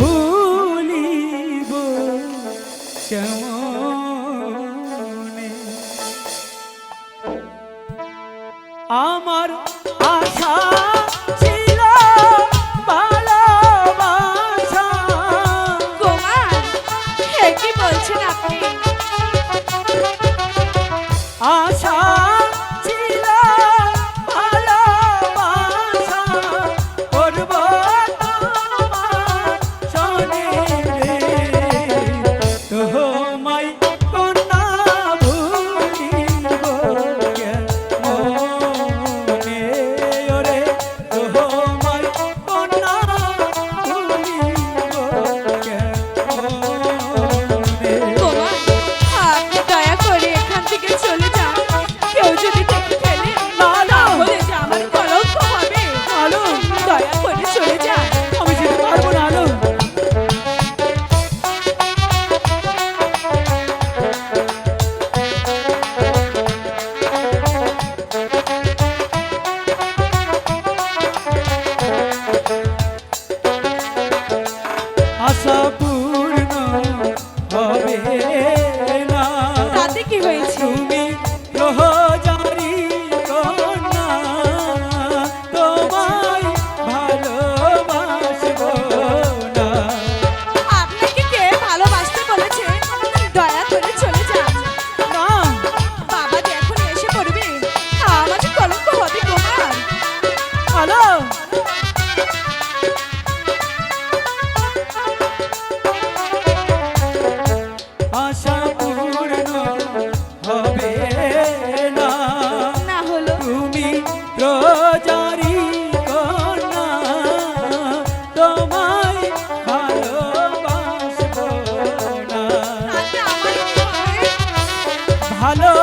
ভুলিব কেমনে? আমার আশা কি হয়েছে? তুমি রোজারি কন্যা তোমায় ভালোবাসব কে ভালোবাসতে বলেছে? দয়া করে চলে যান। না। বাবা যে এখন এসে পড়বে আমাকে হ্যালো? ভালো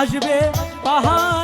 আসবে পাহাড়